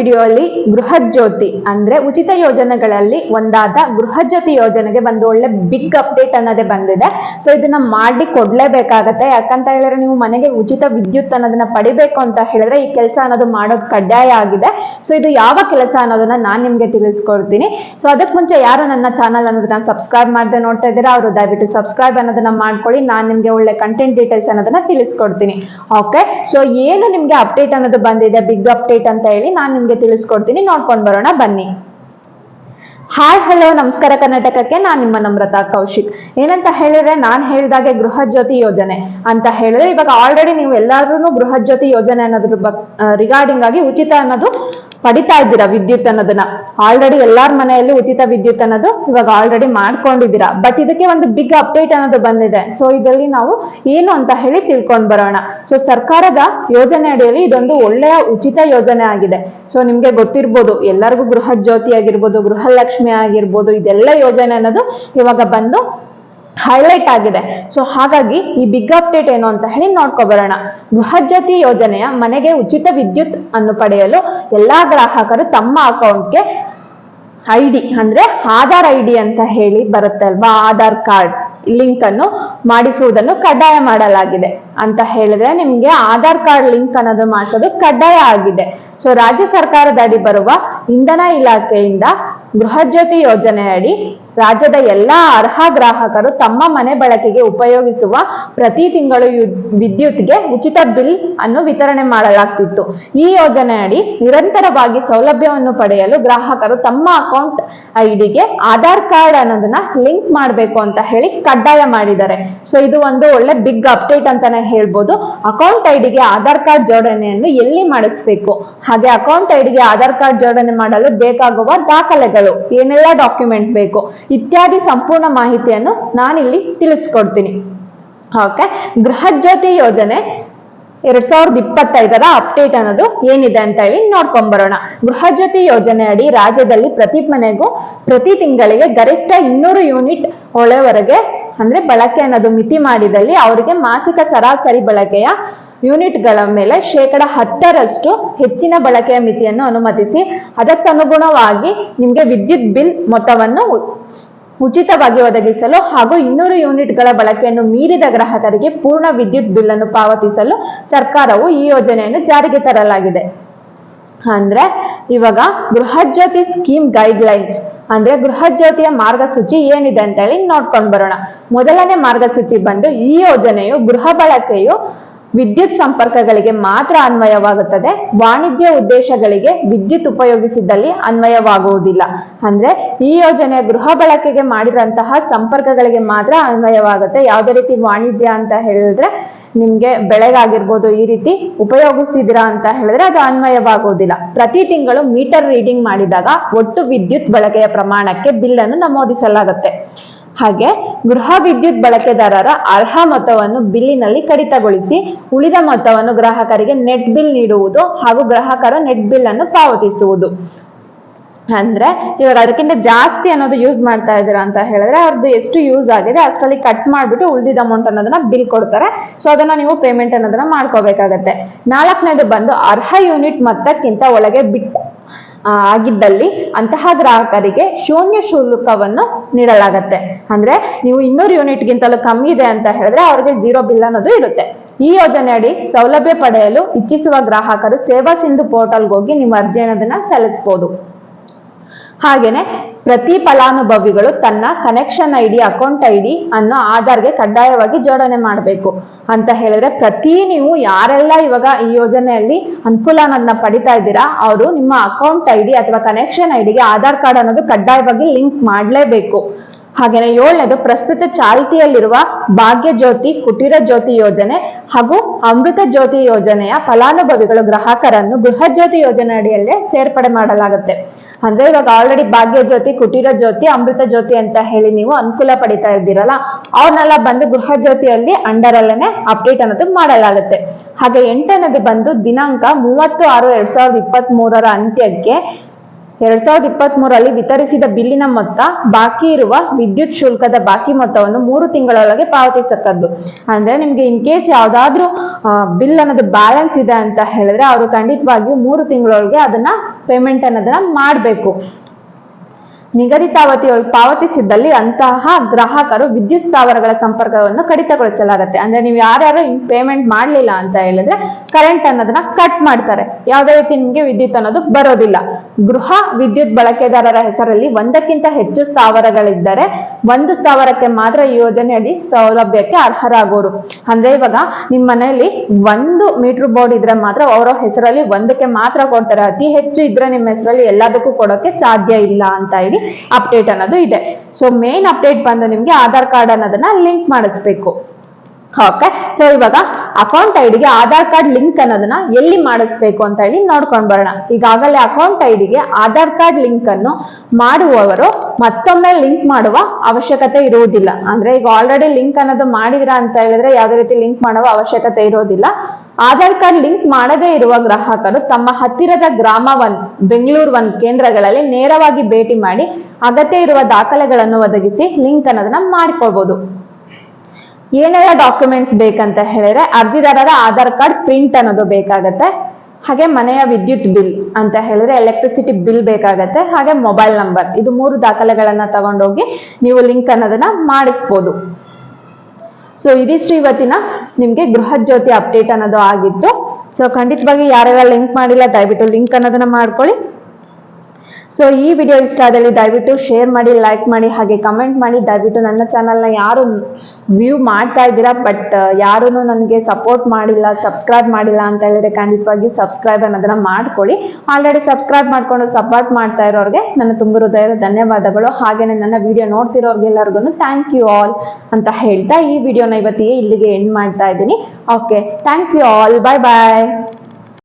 ವಿಡಿಯೋಲಿ ಬೃಹತ್ ಜ್ಯೋತಿ ಅಂದ್ರೆ ಉಚಿತ ಯೋಜನೆಗಳಲ್ಲಿ ಒಂದಾದ ಬೃಹತ್ ಯೋಜನೆಗೆ ಒಂದು ಒಳ್ಳೆ ಬಿಗ್ ಅಪ್ಡೇಟ್ ಅನ್ನೋದೇ ಬಂದಿದೆ. ಸೊ ಇದನ್ನ ಮಾಡಿ ಕೊಡ್ಲೇಬೇಕಾಗತ್ತೆ. ಯಾಕಂತ ಹೇಳಿದ್ರೆ ನೀವು ಮನೆಗೆ ಉಚಿತ ವಿದ್ಯುತ್ ಅನ್ನೋದನ್ನ ಪಡಿಬೇಕು ಅಂತ ಹೇಳಿದ್ರೆ ಈ ಕೆಲಸ ಅನ್ನೋದು ಮಾಡೋದು ಕಡ್ಡಾಯ ಆಗಿದೆ. ಸೊ ಇದು ಯಾವ ಕೆಲಸ ಅನ್ನೋದನ್ನ ನಾನ್ ನಿಮ್ಗೆ ತಿಳಿಸ್ಕೊಡ್ತೀನಿ. ಸೊ ಅದಕ್ಕೆ ಮುಂಚೆ ಯಾರು ನನ್ನ ಚಾನಲ್ ಅನ್ನೋದನ್ನ ಸಬ್ಸ್ಕ್ರೈಬ್ ಮಾಡದೆ ನೋಡ್ತಾ ಇದ್ದೀರಾ, ಅವರು ದಯವಿಟ್ಟು ಸಬ್ಸ್ಕ್ರೈಬ್ ಅನ್ನೋದನ್ನ ಮಾಡ್ಕೊಳ್ಳಿ. ನಾನು ನಿಮ್ಗೆ ಒಳ್ಳೆ ಕಂಟೆಂಟ್ ಡೀಟೇಲ್ಸ್ ಅನ್ನೋದನ್ನ ತಿಳಿಸ್ಕೊಡ್ತೀನಿ. ಓಕೆ ಸೊ ಏನು ನಿಮ್ಗೆ ಅಪ್ಡೇಟ್ ಅನ್ನೋದು ಬಂದಿದೆ ಬಿಗ್ ಅಪ್ಡೇಟ್ ಅಂತ ಹೇಳಿ ನಾನು ನಿಮ್ಗೆ ತಿಳಿಸ್ಕೊಡ್ತೀನಿ, ನೋಡ್ಕೊಂಡ್ ಬರೋಣ, ಬನ್ನಿ. ಹಾಯ್ ಹಲೋ ನಮಸ್ಕಾರ ಕರ್ನಾಟಕಕ್ಕೆ, ನಾನು ನಿಮ್ಮ ನಮ್ರತಾ ಕೌಶಿಕ್. ಏನಂತ ಹೇಳಿದ್ರೆ, ನಾನು ಹೇಳಿದಾಗೆ ಗೃಹ ಜ್ಯೋತಿ ಯೋಜನೆ ಅಂತ ಹೇಳಿದ್ರೆ, ಇವಾಗ ಆಲ್ರೆಡಿ ನೀವು ಎಲ್ಲಾದ್ರೂ ಗೃಹ ಜ್ಯೋತಿ ಯೋಜನೆ ಅನ್ನೋದ್ರ ಬಗ್ ರಿಗಾರ್ಡಿಂಗ್ ಆಗಿ ಉಚಿತ ಅನ್ನೋದು ಪಡಿತಾ ಇದ್ದೀರಾ ವಿದ್ಯುತ್ ಅನ್ನೋದನ್ನ? ಆಲ್ರೆಡಿ ಎಲ್ಲಾರ ಮನೆಯಲ್ಲಿ ಉಚಿತ ವಿದ್ಯುತ್ ಅನ್ನೋದು ಇವಾಗ ಆಲ್ರೆಡಿ ಮಾಡ್ಕೊಂಡಿದ್ದೀರಾ. ಬಟ್ ಇದಕ್ಕೆ ಒಂದು ಬಿಗ್ ಅಪ್ಡೇಟ್ ಅನ್ನೋದು ಬಂದಿದೆ. ಸೊ ಇದರಲ್ಲಿ ನಾವು ಏನು ಅಂತ ಹೇಳಿ ತಿಳ್ಕೊಂಡ್ ಬರೋಣ. ಸೊ ಸರ್ಕಾರದ ಯೋಜನೆ ಅಡಿಯಲ್ಲಿ ಇದೊಂದು ಒಳ್ಳೆಯ ಉಚಿತ ಯೋಜನೆ ಆಗಿದೆ. ಸೊ ನಿಮ್ಗೆ ಗೊತ್ತಿರ್ಬೋದು, ಎಲ್ಲರಿಗೂ ಗೃಹ ಜ್ಯೋತಿ ಆಗಿರ್ಬೋದು, ಗೃಹಲಕ್ಷ್ಮಿ ಆಗಿರ್ಬೋದು, ಇದೆಲ್ಲ ಯೋಜನೆ ಅನ್ನೋದು ಇವಾಗ ಬಂದು ಹೈಲೈಟ್ ಆಗಿದೆ. ಸೊ ಹಾಗಾಗಿ ಈ ಬಿಗ್ ಅಪ್ಡೇಟ್ ಏನು ಅಂತ ಹೇಳಿ ನೋಡ್ಕೊಬರೋಣ ಗೃಹಜ್ಯೋತಿ ಯೋಜನೆಯ ಮನೆಗೆ ಉಚಿತ ವಿದ್ಯುತ್ ಅನ್ನು ಪಡೆಯಲು ಎಲ್ಲಾ ಗ್ರಾಹಕರು ತಮ್ಮ ಅಕೌಂಟ್ಗೆ ಐ ಡಿ ಅಂದ್ರೆ ಆಧಾರ್ ಐ ಡಿ ಅಂತ ಹೇಳಿ ಬರುತ್ತೆ ಅಲ್ವಾ ಆಧಾರ್ ಕಾರ್ಡ್ ಲಿಂಕ್ ಅನ್ನು ಮಾಡಿಸುವುದನ್ನು ಕಡ್ಡಾಯ ಮಾಡಲಾಗಿದೆ. ಅಂತ ಹೇಳಿದ್ರೆ ನಿಮ್ಗೆ ಆಧಾರ್ ಕಾರ್ಡ್ ಲಿಂಕ್ ಅನ್ನೋದು ಮಾಡಿಸೋದು ಕಡ್ಡಾಯ ಆಗಿದೆ. ಸೊ ರಾಜ್ಯ ಸರ್ಕಾರದ ಅಡಿ ಬರುವ ಇಂಧನ ಇಲಾಖೆಯಿಂದ ಗೃಹಜ್ಯೋತಿ ಯೋಜನೆಯಡಿ ರಾಜ್ಯದ ಎಲ್ಲಾ ಅರ್ಹ ಗ್ರಾಹಕರು ತಮ್ಮ ಮನೆ ಬಳಕೆಗೆ ಉಪಯೋಗಿಸುವ ಪ್ರತಿ ತಿಂಗಳು ವಿದ್ಯುತ್ಗೆ ಉಚಿತ ಬಿಲ್ ಅನ್ನು ವಿತರಣೆ ಮಾಡಲಾಗ್ತಿತ್ತು. ಈ ಯೋಜನೆಯಡಿ ನಿರಂತರವಾಗಿ ಸೌಲಭ್ಯವನ್ನು ಪಡೆಯಲು ಗ್ರಾಹಕರು ತಮ್ಮ ಅಕೌಂಟ್ ಐಡಿಗೆ ಆಧಾರ್ ಕಾರ್ಡ್ ಅನ್ನೋದನ್ನ ಲಿಂಕ್ ಮಾಡಬೇಕು ಅಂತ ಹೇಳಿ ಕಡ್ಡಾಯ ಮಾಡಿದ್ದಾರೆ. ಸೊ, ಇದು ಒಂದು ಒಳ್ಳೆ ಬಿಗ್ ಅಪ್ಡೇಟ್ ಅಂತಾನೆ ಹೇಳ್ಬೋದು. ಅಕೌಂಟ್ ಐಡಿಗೆ ಆಧಾರ್ ಕಾರ್ಡ್ ಜೋಡಣೆಯನ್ನು ಎಲ್ಲಿ ಮಾಡಿಸ್ಬೇಕು? ಹಾಗೆ ಅಕೌಂಟ್ ಐಡಿಗೆ ಆಧಾರ್ ಕಾರ್ಡ್ ಜೋಡಣೆ ಮಾಡಲು ಬೇಕಾಗುವ ದಾಖಲೆಗಳು ಏನೆಲ್ಲ ಡಾಕ್ಯುಮೆಂಟ್ ಬೇಕು? ಇತ್ಯಾದಿ ಸಂಪೂರ್ಣ ಮಾಹಿತಿಯನ್ನು ನಾನಿಲ್ಲಿ ತಿಳಿಸ್ಕೊಡ್ತೀನಿ. ಓಕೆ ಗೃಹಜ್ಯೋತಿ ಯೋಜನೆ ಎರಡ್ ಸಾವಿರದ ಇಪ್ಪತ್ತೈದರ ಅಪ್ಡೇಟ್ ಅನ್ನೋದು ಏನಿದೆ ಅಂತ ಹೇಳಿ ನೋಡ್ಕೊಂಡ್ ಬರೋಣ ಗೃಹಜ್ಯೋತಿ ಯೋಜನೆ ಅಡಿ ರಾಜ್ಯದಲ್ಲಿ ಪ್ರತಿ ಮನೆಗೂ ಪ್ರತಿ ತಿಂಗಳಿಗೆ ಗರಿಷ್ಠ ಇನ್ನೂರು ಯೂನಿಟ್ ಒಳವರೆಗೆ ಅಂದ್ರೆ ಬಳಕೆ ಅನ್ನೋದು ಮಿತಿ ಮಾಡಿದಲ್ಲಿ ಅವರಿಗೆ ಮಾಸಿಕ ಸರಾಸರಿ ಬಳಕೆಯ ಯೂನಿಟ್ಗಳ ಮೇಲೆ ಶೇಕಡ ಹತ್ತರಷ್ಟು ಹೆಚ್ಚಿನ ಬಳಕೆಯ ಮಿತಿಯನ್ನು ಅನುಮತಿಸಿ. ಅದಕ್ಕನುಗುಣವಾಗಿ ನಿಮ್ಗೆ ವಿದ್ಯುತ್ ಬಿಲ್ ಮೊತ್ತವನ್ನು ಉಚಿತವಾಗಿ ಒದಗಿಸಲು ಹಾಗೂ ಇನ್ನೂರು ಯೂನಿಟ್ಗಳ ಬಳಕೆಯನ್ನು ಮೀರಿದ ಗ್ರಾಹಕರಿಗೆ ಪೂರ್ಣ ವಿದ್ಯುತ್ ಬಿಲ್ ಅನ್ನು ಪಾವತಿಸಲು ಸರ್ಕಾರವು ಈ ಯೋಜನೆಯನ್ನು ಜಾರಿಗೆ ತರಲಾಗಿದೆ. ಅಂದ್ರೆ ಇವಾಗ ಗೃಹಜ್ಯೋತಿ ಸ್ಕೀಮ್ ಗೈಡ್ಲೈನ್ಸ್ ಅಂದ್ರೆ ಗೃಹಜ್ಯೋತಿಯ ಮಾರ್ಗಸೂಚಿ ಏನಿದೆ ಅಂತ ಹೇಳಿ ನೋಡ್ಕೊಂಡು ಬರೋಣ. ಮೊದಲನೇ ಮಾರ್ಗಸೂಚಿ ಬಂದು ಈ ಯೋಜನೆಯು ಗೃಹ ಬಳಕೆಯು ವಿದ್ಯುತ್ ಸಂಪರ್ಕಗಳಿಗೆ ಮಾತ್ರ ಅನ್ವಯವಾಗುತ್ತದೆ, ವಾಣಿಜ್ಯ ಉದ್ದೇಶಗಳಿಗೆ ವಿದ್ಯುತ್ ಉಪಯೋಗಿಸಿದಲ್ಲಿ ಅನ್ವಯವಾಗುವುದಿಲ್ಲ. ಅಂದ್ರೆ ಈ ಯೋಜನೆ ಗೃಹ ಬಳಕೆಗೆ ಮಾಡಿದಂತಹ ಸಂಪರ್ಕಗಳಿಗೆ ಮಾತ್ರ ಅನ್ವಯವಾಗುತ್ತೆ. ಯಾವುದೇ ರೀತಿ ವಾಣಿಜ್ಯ ಅಂತ ಹೇಳಿದ್ರೆ ನಿಮ್ಗೆ ಬೆಳೆಗಾಗಿರ್ಬೋದು ಈ ರೀತಿ ಉಪಯೋಗಿಸಿದಿರಾ ಅಂತ ಹೇಳಿದ್ರೆ ಅದು ಅನ್ವಯವಾಗುವುದಿಲ್ಲ. ಪ್ರತಿ ತಿಂಗಳು ಮೀಟರ್ ರೀಡಿಂಗ್ ಮಾಡಿದಾಗ ಒಟ್ಟು ವಿದ್ಯುತ್ ಬಳಕೆಯ ಪ್ರಮಾಣಕ್ಕೆ ಬಿಲ್ ಅನ್ನು ನಮೂದಿಸಲಾಗುತ್ತೆ. ಹಾಗೆ ಗೃಹ ವಿದ್ಯುತ್ ಬಳಕೆದಾರರ ಅರ್ಹ ಮೊತ್ತವನ್ನು ಬಿಲ್ಲಿನಲ್ಲಿ ಕಡಿತಗೊಳಿಸಿ ಉಳಿದ ಮೊತ್ತವನ್ನು ಗ್ರಾಹಕರಿಗೆ ನೆಟ್ ಬಿಲ್ ನೀಡುವುದು ಹಾಗೂ ಗ್ರಾಹಕರು ನೆಟ್ ಬಿಲ್ ಅನ್ನು ಪಾವತಿಸುವುದು. ಅಂದ್ರೆ ಇವಾಗ ಅದಕ್ಕಿಂತ ಜಾಸ್ತಿ ಅನ್ನೋದು ಯೂಸ್ ಮಾಡ್ತಾ ಇದ್ದೀರಾ ಅಂತ ಹೇಳಿದ್ರೆ ಅವ್ರದ್ದು ಎಷ್ಟು ಯೂಸ್ ಆಗಿದೆ ಅಷ್ಟರಲ್ಲಿ ಕಟ್ ಮಾಡ್ಬಿಟ್ಟು ಉಳಿದಿದ್ದ ಅಮೌಂಟ್ ಅನ್ನೋದನ್ನ ಬಿಲ್ ಕೊಡ್ತಾರೆ. ಸೊ ಅದನ್ನ ನೀವು ಪೇಮೆಂಟ್ ಅನ್ನೋದನ್ನ ಮಾಡ್ಕೋಬೇಕಾಗತ್ತೆ. ನಾಲ್ಕನೇದು ಬಂದು ಅರ್ಹ ಯೂನಿಟ್ ಮೊತ್ತಕ್ಕಿಂತ ಒಳಗೆ ಬಿಟ್ ಆ, ಆಗಿದ್ದಲ್ಲಿ ಅಂತಹ ಗ್ರಾಹಕರಿಗೆ ಶೂನ್ಯ ಶುಲ್ಕವನ್ನು ನೀಡಲಾಗತ್ತೆ. ಅಂದ್ರೆ ನೀವು ಇನ್ನೂರು ಯೂನಿಟ್ಗಿಂತಲೂ ಕಮ್ಮಿ ಇದೆ ಅಂತ ಹೇಳಿದ್ರೆ ಅವ್ರಿಗೆ ಜೀರೋ ಬಿಲ್ ಅನ್ನೋದು ಇರುತ್ತೆ. ಈ ಯೋಜನೆ ಅಡಿ ಸೌಲಭ್ಯ ಪಡೆಯಲು ಇಚ್ಛಿಸುವ ಗ್ರಾಹಕರು ಸೇವಾ ಸಿಂಧು ಪೋರ್ಟಲ್ಗೆ ಹೋಗಿ ನಿಮ್ಮ ಅರ್ಜಿ ಅನ್ನೋದನ್ನ ಸಲ್ಲಿಸಬಹುದು ಹಾಗೇನೆ ಪ್ರತಿ ಫಲಾನುಭವಿಗಳು ತನ್ನ connection I D account I D ಅನ್ನು ಆಧಾರ್ಗೆ ಕಡ್ಡಾಯವಾಗಿ ಜೋಡಣೆ ಮಾಡಬೇಕು. ಅಂತ ಹೇಳಿದ್ರೆ ಪ್ರತಿ ನೀವು ಯಾರೆಲ್ಲ ಇವಾಗ ಈ ಯೋಜನೆಯಲ್ಲಿ ಅನುಕೂಲ ಅನ್ನೋದನ್ನ ಪಡಿತಾ ಇದ್ದೀರಾ, ಅವರು ನಿಮ್ಮ ಅಕೌಂಟ್ ಐ ಡಿ ಅಥವಾ ಕನೆಕ್ಷನ್ ಐ ಡಿಗೆ ಆಧಾರ್ ಕಾರ್ಡ್ ಅನ್ನೋದು ಕಡ್ಡಾಯವಾಗಿ ಲಿಂಕ್ ಮಾಡಲೇಬೇಕು. ಹಾಗೇನೆ ಏಳನೇದು, ಪ್ರಸ್ತುತ ಚಾಲ್ತಿಯಲ್ಲಿರುವ ಭಾಗ್ಯ ಜ್ಯೋತಿ, ಕುಟೀರ ಜ್ಯೋತಿ ಯೋಜನೆ ಹಾಗೂ ಅಮೃತ ಜ್ಯೋತಿ ಯೋಜನೆಯ ಫಲಾನುಭವಿಗಳು ಗ್ರಾಹಕರನ್ನು ಬೃಹತ್ ಜ್ಯೋತಿ ಯೋಜನೆ ಅಡಿಯಲ್ಲೇ ಸೇರ್ಪಡೆ ಮಾಡಲಾಗುತ್ತೆ. ಅಂದ್ರೆ ಇವಾಗ ಆಲ್ರೆಡಿ ಭಾಗ್ಯ ಜ್ಯೋತಿ, ಕುಟೀರ ಜ್ಯೋತಿ, ಅಮೃತ ಜ್ಯೋತಿ ಅಂತ ಹೇಳಿ ನೀವು ಅನುಕೂಲ ಪಡಿತಾ ಇದ್ದೀರಲ್ಲ ಅವ್ರನ್ನೆಲ್ಲ ಬಂದು ಗೃಹ ಜ್ಯೋತಿಯಲ್ಲಿ ಅಂಡರ್ ಅಲ್ಲೇನೆ ಅಪ್ಡೇಟ್ ಅನ್ನೋದು ಮಾಡಲಾಗುತ್ತೆ. ಹಾಗೆ ಎಂಟನೇದು ಬಂದು ದಿನಾಂಕ ಮೂವತ್ತು ಆರು ಎರಡ್ ಸಾವಿರದ ಇಪ್ಪತ್ತ್ ಮೂರರ ಅಂತ್ಯಕ್ಕೆ ಎರಡ್ ಸಾವಿರದ ಇಪ್ಪತ್ತ್ ಮೂರಲ್ಲಿ ವಿತರಿಸಿದ ಬಿಲ್ಲಿನ ಮೊತ್ತ ಬಾಕಿ ಇರುವ ವಿದ್ಯುತ್ ಶುಲ್ಕದ ಬಾಕಿ ಮೊತ್ತವನ್ನು ಮೂರು ತಿಂಗಳೊಳಗೆ ಪಾವತಿಸತಕ್ಕದ್ದು. ಅಂದ್ರೆ ನಿಮ್ಗೆ ಇನ್ ಕೇಸ್ ಯಾವ್ದಾದ್ರು ಬಿಲ್ ಅನ್ನೋದು ಬ್ಯಾಲೆನ್ಸ್ ಇದೆ ಅಂತ ಹೇಳಿದ್ರೆ, ಅವರು ಖಂಡಿತವಾಗಿಯೂ ಮೂರು ತಿಂಗಳೊಳಗೆ ಅದನ್ನ ಪೇಮೆಂಟ್ ಅನ್ನೋದನ್ನ ಮಾಡಬೇಕು. ನಿಗದಿತ ಅವಧಿಯೊಳಗೆ ಪಾವತಿಸಿದ್ದಲ್ಲಿ ಅಂತಹ ಗ್ರಾಹಕರು ವಿದ್ಯುತ್ ಸ್ಥಾವರಗಳ ಸಂಪರ್ಕವನ್ನು ಕಡಿತಗೊಳಿಸಲಾಗುತ್ತೆ. ಅಂದ್ರೆ ನೀವು ಯಾರ್ಯಾರು ಪೇಮೆಂಟ್ ಮಾಡಲಿಲ್ಲ ಅಂತ ಹೇಳಿದ್ರೆ ಕರೆಂಟ್ ಅನ್ನೋದನ್ನ ಕಟ್ ಮಾಡ್ತಾರೆ. ಯಾವುದೇ ರೀತಿ ನಿಮ್ಗೆ ವಿದ್ಯುತ್ ಅನ್ನೋದು ಬರೋದಿಲ್ಲ. ಗೃಹ ವಿದ್ಯುತ್ ಬಳಕೆದಾರರ ಹೆಸರಲ್ಲಿ ಒಂದಕ್ಕಿಂತ ಹೆಚ್ಚು ಸ್ಥಾವರಗಳಿದ್ದರೆ ಒಂದು ಸ್ಥಾವರಕ್ಕೆ ಮಾತ್ರ ಈ ಯೋಜನೆಯಡಿ ಸೌಲಭ್ಯಕ್ಕೆ ಅರ್ಹರಾಗೋರು. ಅಂದ್ರೆ ಇವಾಗ ನಿಮ್ಮ ಮನೆಯಲ್ಲಿ ಒಂದು ಮೀಟರ್ ಬೋರ್ಡ್ ಇದ್ರೆ ಮಾತ್ರ ಅವರ ಹೆಸರಲ್ಲಿ ಒಂದಕ್ಕೆ ಮಾತ್ರ ಕೊಡ್ತಾರೆ. ಅತಿ ಹೆಚ್ಚು ಇದ್ರೆ ನಿಮ್ಮ ಹೆಸರಲ್ಲಿ ಎಲ್ಲದಕ್ಕೂ ಕೊಡೋಕೆ ಸಾಧ್ಯ ಇಲ್ಲ ಅಂತ ಹೇಳಿ ಅಪ್ಡೇಟ್ ಅನ್ನೋದು ಇದೆ. ಸೊ ಮೇನ್ ಅಪ್ಡೇಟ್ ಬಂದು ನಿಮ್ಗೆ ಆಧಾರ್ ಕಾರ್ಡ್ ಅನ್ನೋದನ್ನ ಲಿಂಕ್ ಮಾಡಿಸ್ಬೇಕು. ಓಕೆ ಸೊ ಇವಾಗ ಅಕೌಂಟ್ ಐಡಿಗೆ ಆಧಾರ್ ಕಾರ್ಡ್ ಲಿಂಕ್ ಅನ್ನೋದನ್ನ ಎಲ್ಲಿ ಮಾಡಿಸ್ಬೇಕು ಅಂತ ಹೇಳಿ ನೋಡ್ಕೊಂಡ್ ಬರೋಣ. ಈಗಾಗಲೇ ಅಕೌಂಟ್ ಐಡಿಗೆ ಆಧಾರ್ ಕಾರ್ಡ್ ಲಿಂಕ್ ಅನ್ನು ಮಾಡುವವರು ಮತ್ತೊಮ್ಮೆ ಲಿಂಕ್ ಮಾಡುವ ಅವಶ್ಯಕತೆ ಇರುವುದಿಲ್ಲ. ಅಂದ್ರೆ ಈಗ ಆಲ್ರೆಡಿ ಲಿಂಕ್ ಅನ್ನೋದು ಮಾಡಿದ್ರ ಅಂತ ಹೇಳಿದ್ರೆ ಯಾವುದೇ ರೀತಿ ಲಿಂಕ್ ಮಾಡುವ ಅವಶ್ಯಕತೆ ಇರೋದಿಲ್ಲ ಆಧಾರ್ ಕಾರ್ಡ್ ಲಿಂಕ್ ಮಾಡದೇ ಇರುವ ಗ್ರಾಹಕರು ತಮ್ಮ ಹತ್ತಿರದ ಗ್ರಾಮ ಒನ್ ಬೆಂಗಳೂರು ಒನ್ ಕೇಂದ್ರಗಳಲ್ಲಿ ನೇರವಾಗಿ ಭೇಟಿ ಮಾಡಿ ಅಗತ್ಯ ಇರುವ ದಾಖಲೆಗಳನ್ನು ಒದಗಿಸಿ ಲಿಂಕ್ ಅನ್ನೋದನ್ನ ಮಾಡ್ಕೊಳ್ಬಹುದು ಏನೆಲ್ಲ ಡಾಕ್ಯುಮೆಂಟ್ಸ್ ಬೇಕಂತ ಹೇಳಿದ್ರೆ ಅರ್ಜಿದಾರರ ಆಧಾರ್ ಕಾರ್ಡ್ ಪ್ರಿಂಟ್ ಅನ್ನೋದು ಬೇಕಾಗತ್ತೆ. ಹಾಗೆ ಮನೆಯ ವಿದ್ಯುತ್ ಬಿಲ್ ಅಂತ ಹೇಳಿದ್ರೆ ಎಲೆಕ್ಟ್ರಿಸಿಟಿ ಬಿಲ್ ಬೇಕಾಗತ್ತೆ. ಹಾಗೆ ಮೊಬೈಲ್ ನಂಬರ್ ಇದು ಮೂರು ದಾಖಲೆಗಳನ್ನ ತಗೊಂಡೋಗಿ ನೀವು ಲಿಂಕ್ ಅನ್ನೋದನ್ನ ಮಾಡಿಸ್ಬೋದು. ಸೊ ಇದಿಷ್ಟು ಇವತ್ತಿನ ನಿಮ್ಗೆ ಗೃಹ ಜ್ಯೋತಿ ಅಪ್ಡೇಟ್ ಅನ್ನೋದು ಆಗಿತ್ತು. ಸೊ ಖಂಡಿತವಾಗಿ ಯಾರೆಲ್ಲ ಲಿಂಕ್ ಮಾಡಿಲ್ಲ, ದಯವಿಟ್ಟು ಲಿಂಕ್ ಅನ್ನೋದನ್ನ ಮಾಡ್ಕೊಳ್ಳಿ. ಸೊ ಈ ವಿಡಿಯೋ ಇಷ್ಟ ಆದಲ್ಲಿ ದಯವಿಟ್ಟು ಶೇರ್ ಮಾಡಿ ಲೈಕ್ ಮಾಡಿ, ಹಾಗೆ ಕಮೆಂಟ್ ಮಾಡಿ. ದಯವಿಟ್ಟು ನನ್ನ ಚಾನಲ್ನ ಯಾರು ವ್ಯೂ ಮಾಡ್ತಾ ಇದ್ದೀರಾ ಬಟ್ ಯಾರೂ ನನಗೆ ಸಪೋರ್ಟ್ ಮಾಡಿಲ್ಲ ಸಬ್ಸ್ಕ್ರೈಬ್ ಮಾಡಿಲ್ಲ ಅಂತ ಹೇಳಿದ್ರೆ ಖಂಡಿತವಾಗಿ ಸಬ್ಸ್ಕ್ರೈಬ್ ಅನ್ನೋದನ್ನ ಮಾಡ್ಕೊಳ್ಳಿ. ಆಲ್ರೆಡಿ ಸಬ್ಸ್ಕ್ರೈಬ್ ಮಾಡ್ಕೊಂಡು ಸಪೋರ್ಟ್ ಮಾಡ್ತಾ ಇರೋರಿಗೆ ನನ್ನ ತುಂಬ ಹೃದಯದ ಧನ್ಯವಾದಗಳು. ಹಾಗೆಯೇ ನನ್ನ ವಿಡಿಯೋ ನೋಡ್ತಿರೋರ್ಗೆಲ್ಲರಿಗೂ ಥ್ಯಾಂಕ್ ಯು ಆಲ್ ಅಂತ ಹೇಳ್ತಾ ಈ ವಿಡಿಯೋನ ಇವತ್ತಿಗೆ ಇಲ್ಲಿಗೆ ಎಂಡ್ ಮಾಡ್ತಾ ಇದ್ದೀನಿ. Okay thank you all bye bye